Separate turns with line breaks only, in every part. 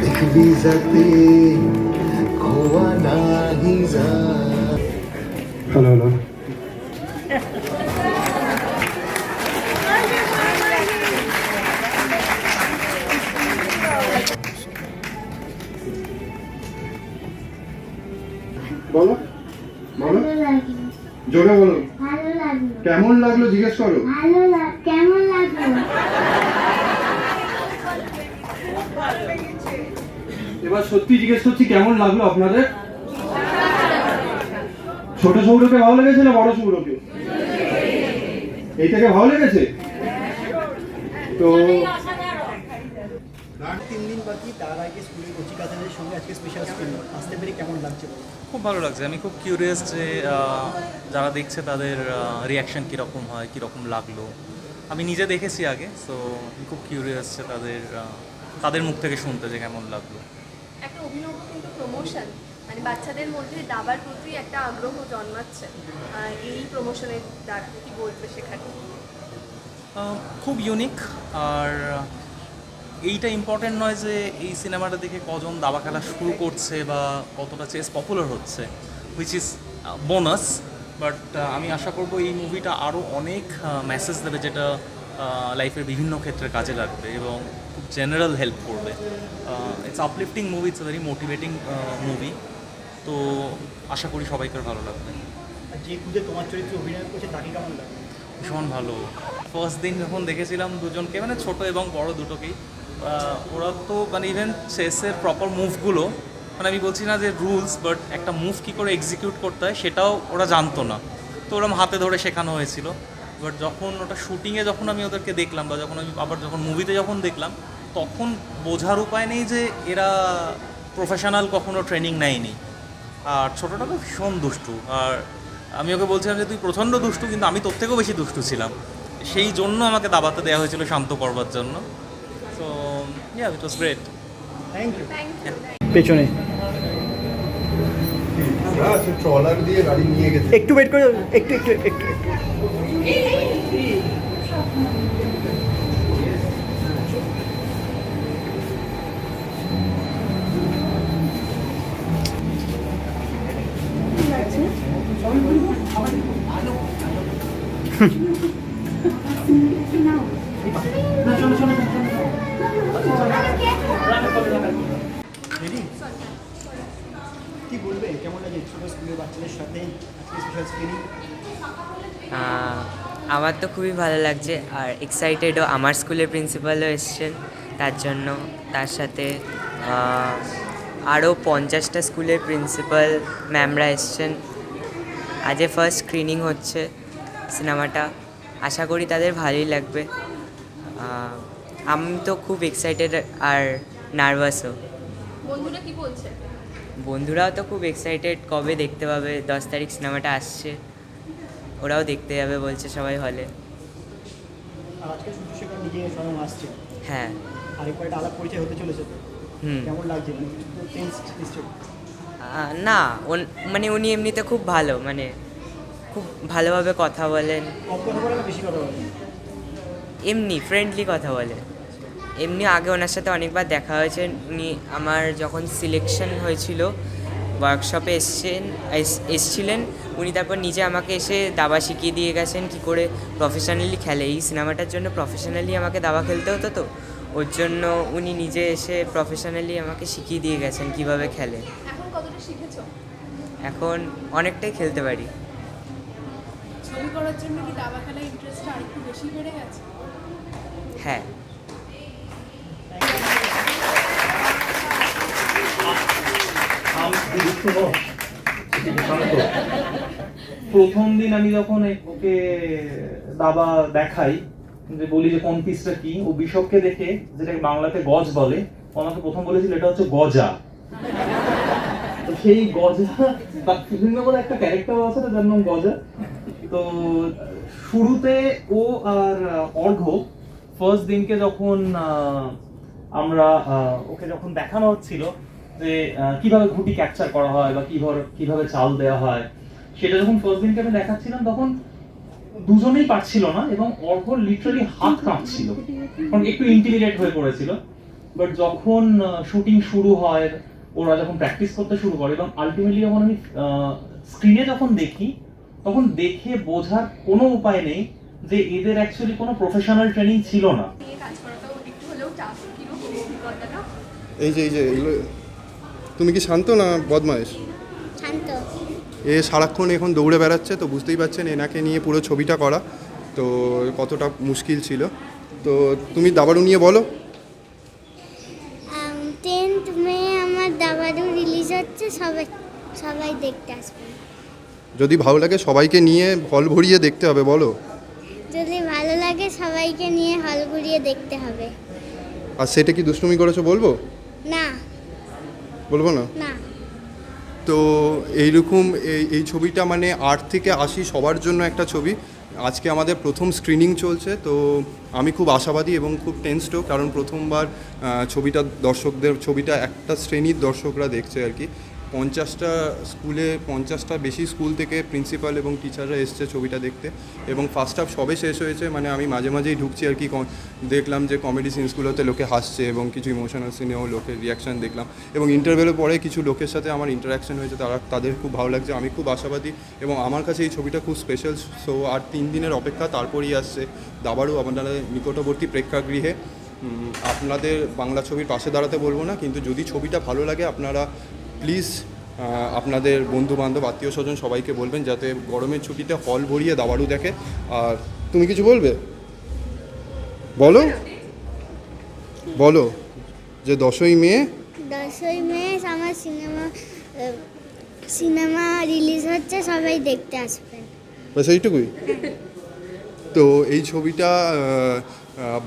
দেখবি যাতে খোয়া নাহি যা
হ্যালো বলো বলো। জোরে বলো কেমন লাগল জিজ্ঞেস করো।
কেমন
এবার সত্যি জিজ্ঞেস করছি কেমন লাগল আপনাদের? ছোট সৌরকে ভালো লেগেছে না বড় সৌরকে এইটাকে ভালো লেগেছে? তো
তিন দিন বাকি তার আগে স্কুলের কচিকাচাদের সঙ্গে আজকে স্পেশাল স্কুল আসতে পেরে কেমন লাগছে
খুব ভালো লাগছে। আমি খুব কিউরিয়াস যে যারা দেখছে তাদের রিয়াকশন কীরকম হয় কীরকম লাগল। আমি নিজে দেখেছি আগে সো খুব কিউরিয়াস যে তাদের তাদের মুখ থেকে শুনতে যে কেমন লাগল।
একটা অভিনব কিন্তু প্রমোশন মানে বাচ্চাদের মধ্যে দাবার প্রতি একটা আগ্রহ জন্মাচ্ছে। এই প্রমোশনের দ্বারা। কি বলবে সেখানে?
খুব ইউনিক আর এইটা ইম্পর্টেন্ট নয় যে এই সিনেমাটা দেখে কজন দাবা খেলা শুরু করছে বা কতটা চেস পপুলার হচ্ছে হুইচ ইজ বোনাস বাট আমি আশা করব এই মুভিটা আরও অনেক মেসেজ দেবে যেটা লাইফের বিভিন্ন ক্ষেত্রে কাজে লাগবে এবং খুব জেনারেল হেল্প করবে। It's uplifting movie it's very motivating movie তো আশা করি সবাইকে ভালো লাগবে।
তোমার চরিত্রে অভিনয় করছে তাকে কেমন লাগল
ভীষণ ভালো। ফার্স্ট দিন যখন দেখেছিলাম দুজনকে মানে ছোট এবং বড় দুটোকেই ওরা তো মানে ইভেন চেসের প্রপার মুভগুলো মানে আমি বলছি না যে রুলস বাট একটা মুভ কী করে এক্সিকিউট করতে হয় সেটাও ওরা জানতো না। তো ওরম হাতে ধরে শেখানো হয়েছিল। বাট যখন ওটা শুটিংয়ে যখন আমি ওদেরকে দেখলাম বা যখন আমি আবার যখন মুভিতে যখন দেখলাম তখন বোঝার উপায় নেই যে এরা প্রফেশনাল কখনো ট্রেনিং নেয়নি। আর ছোটোটা তো ভীষণ দুষ্টু। আর আমি ওকে বলছিলাম যে তুই প্রচণ্ড দুষ্টু কিন্তু আমি তোর থেকেও বেশি দুষ্টু ছিলাম। সেই জন্য আমাকে দাবাতে দেওয়া হয়েছিল শান্ত করবার জন্য। So yeah it was great
thank you
thank you
পেছনে
ট্রলার দিয়ে গাড়ি নিয়ে গেছে
একটু ওয়েট করে একটু একটু একটু একটু। দিদি কি বলবে কেমন লাগে
আমার তো খুবই ভালো লাগছে আর এক্সাইটেডও আমার স্কুলের প্রিন্সিপালও এসছেন। তার জন্য তার সাথে আরও পঞ্চাশটা স্কুলের প্রিন্সিপাল ম্যামরা এসছেন। আজে ফার্স্ট স্ক্রিনিং হচ্ছে সিনেমাটা আশা করি তাদের ভালোই লাগবে। আমি তো খুব এক্সাইটেড আর নার্ভাসও
বন্ধুরা কি বলছে?
বন্ধুরাও তো খুব এক্সাইটেড কবে দেখতে পাবে দশ তারিখ সিনেমাটা আসছে। ওরাও দেখতে যাবে বলছে সবাই হলে হ্যাঁ।
মানে
না মানে উনি এমনিতে খুব ভালো মানে খুব ভালোভাবে কথা বলেন। এমনি ফ্রেন্ডলি কথা বলে। এমনি আগে ওনার সাথে অনেকবার দেখা হয়েছে। উনি আমার যখন সিলেকশন হয়েছিল ওয়ার্কশপে এসছেন এস- এসছিলেন উনি তারপর নিজে আমাকে এসে দাবা শিখিয়ে দিয়ে গেছেন কি করে প্রফেশনালি খেলে। এই সিনেমাটার জন্য প্রফেশনালি আমাকে দাবা খেলতে হতো তো? ওর জন্য উনি নিজে এসে প্রফেশনালি আমাকে শিখিয়ে দিয়ে গেছেন কীভাবে খেলে।
এখন
অনেকটাই খেলতে পারি।
ছবি করার জন্য কি দাবা খেলার ইন্টারেস্টটা আরেকটু বেশি
প্রথম দিন আমি যখন ওকে দাবা দেখাই, যে বলি যে কোন পিসটা কি, ও বিশপকে দেখে, যেটাকে বাংলাতে গজ বলে, ও আমাকে প্রথম বলেছিল এটা হচ্ছে গজা। তো সেই গজা বা বিভিন্ন বলে একটা ক্যারেক্টার আছে যার নাম গজা। তো শুরুতে ও আর অর্ঘ ফার্স্ট দিনকে যখন আমরা ওকে যখন দেখানো হচ্ছিল যে কীভাবে ঘুটি ক্যাপচার করা হয় বা কীভাবে কীভাবে চাল দেওয়া হয় সেটা যখন ফার্স্ট দিনকে আমি দেখাচ্ছিলাম তখন দুজনেই পারছিল না এবং অর্ঘ লিটারালি হাত কাঁপছিল। কারণ একটু ইন্টিমিডিয়েট হয়ে পড়েছিল।
বাট যখন শুটিং শুরু হয় ওরা যখন প্র্যাকটিস করতে শুরু করে এবং আলটিমেটলি যখন আমি স্ক্রিনে যখন দেখি তখন দেখে বোঝার কোনো উপায় নেই যে এদের অ্যাকচুয়ালি কোনো প্রফেশনাল ট্রেনিং ছিল না।
এই যে এই যে তুমি কি শান্ত না বদমাইশ
শান্ত।
এ সারাক্ষণ এখন দৌড়ে বেড়াচ্ছে তো বুঝতেই পারছেন এনাকে নিয়ে পুরো ছবিটা করা তো কতটা মুশকিল ছিল। তো তুমি দাবারু নিয়ে বলো।
টেন্থ মে আমার রিলিজ হচ্ছে সবাই সবাই দেখতে আসবে।
যদি ভালো লাগে সবাইকে নিয়ে হল ভরিয়ে দেখতে হবে বলো।
যদি ভালো লাগে সবাইকে নিয়ে হল ঘুরিয়ে দেখতে হবে।
আর সেটা কি দুষ্টুমি করেছ বলব?
না।
বলব না? তো এইরকম এই এই ছবিটা মানে আট থেকে আশি সবার জন্য একটা ছবি। আজকে আমাদের প্রথম স্ক্রিনিং চলছে তো আমি খুব আশাবাদী এবং খুব টেন্সডও কারণ প্রথমবার ছবিটা দর্শকদের ছবিটা একটা শ্রেণির দর্শকরা দেখছে আর কি। পঞ্চাশটা স্কুলে, পঞ্চাশটা বেশি স্কুল থেকে প্রিন্সিপাল এবং টিচাররা এসছে ছবিটা দেখতে এবং ফার্স্ট হাফ সবে শেষ হয়েছে মানে আমি মাঝে মাঝেই ঢুকছি আর কি দেখলাম যে কমেডি সিনসগুলোতে লোকে হাসছে এবং কিছু ইমোশনাল সিনেও লোকের রিয়াকশান দেখলাম এবং ইন্টারভেলের পরে কিছু লোকের সাথে আমার ইন্টারাকশন হয়েছে, তারা, তাদের খুব ভালো লাগছে, আমি খুব আশাবাদী এবং আমার কাছে এই ছবিটা খুব স্পেশাল সো আর তিন দিনের অপেক্ষা তারপরেই আসছে দাবারও আপনারা নিকটবর্তী প্রেক্ষাগৃহে। আপনাদের বাংলা ছবির পাশে দাঁড়াতে বলব না, কিন্তু যদি ছবিটা ভালো লাগে আপনারা প্লিজ আপনাদের বন্ধু বান্ধব আত্মীয় স্বজন সবাইকে বলবেন যাতে গরমের ছুটিতে হল ভরিয়ে দাবারু দেখে। আর তুমি কিছু বলবে? বলো। বলো যে দশই মে।
দশই মে আমার সিনেমা সিনেমা রিলিজ হচ্ছে সবাই দেখতে আসবেন।
ব্যাস এইটুকুই। তো এই ছবিটা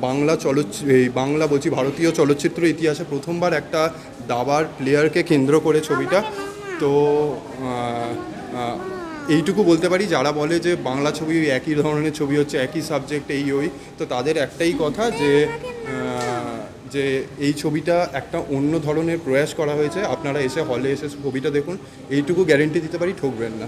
বাংলা চলচ্চিত্র এই বাংলা বলছি ভারতীয় চলচ্চিত্র ইতিহাসে প্রথমবার একটা দাবার প্লেয়ারকে কেন্দ্র করে ছবিটা। তো এইটুকু বলতে পারি, যারা বলে যে বাংলা ছবি একই ধরনের ছবি হচ্ছে, একই সাবজেক্ট এই, ওই, তো তাদের একটাই কথা যে যে এই ছবিটা একটা অন্য ধরনের প্রয়াস করা হয়েছে। আপনারা এসে হলে এসে ছবিটা দেখুন। এইটুকু গ্যারেন্টি দিতে পারি, ঠকবেন না।